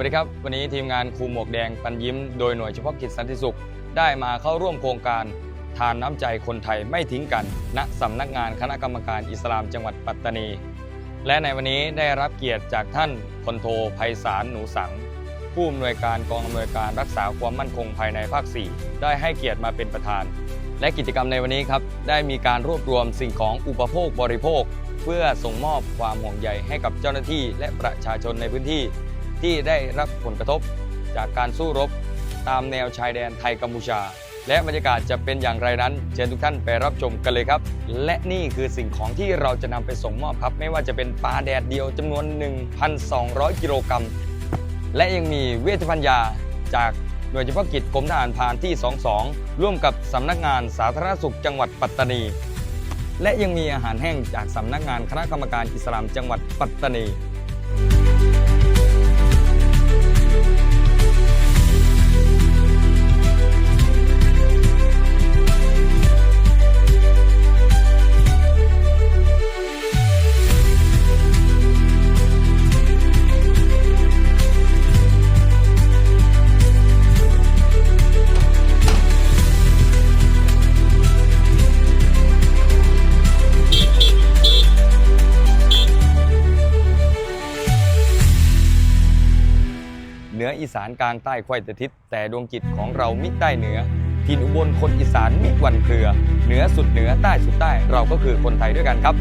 วัสดีครับ วันนี้ทีมงานครูหมวกแดงปันยิ้มโดยหน่วยเฉพาะกิจสันติสุข ได้มาเข้าร่วมโครงการ ทานน้ำใจคนไทยไม่ทิ้งกัน ณสำนักงานคณะกรรมการอิสลามจังหวัดปัตตานี และในวันนี้ได้รับเกียรติจากท่านพลโทไพศาลหนูสัง ผู้อำนวยการกองอำนวยการรักษาความมั่นคงภายในภาค 4 ได้ให้เกียรติมาเป็นประธาน และกิจกรรมในวันนี้ครับได้มีการรวบรวมสิ่งของอุปโภคบริโภค เพื่อส่งมอบความห่วงใยให้กับเจ้าหน้าที่และประชาชนในพื้นที่ ที่ได้รับผลกระทบจากการสู้รบตามแนวชายแดนไทยกัมพูชา และบรรยากาศจะเป็นอย่างไรนั้น เชิญทุกท่านไปรับชมกันเลยครับ และนี่คือสิ่งของที่เราจะนำไปส่งมอบครับ ไม่ว่าจะเป็นปลาแดดเดียวจำนวน 1,200 กิโลกรัม และยังมีเวชภัณฑ์ยาจากหน่วยเฉพาะกิจกรมทหารพรานที่ 22 ร่วมกับสำนักงานสาธารณสุขจังหวัดปัตตานี และยังมีอาหารแห้งจากสำนักงานคณะกรรมการอิสลามจังหวัดปัตตานี เหนืออีสานกลางใต้ควายตะทิศแต่ดวงจิตของเรามิใต้เหนือทินอุบลคนอีสานมิวันเครือ เหนือสุดเหนือใต้สุดใต้เราก็คือคนไทยด้วยกันครับ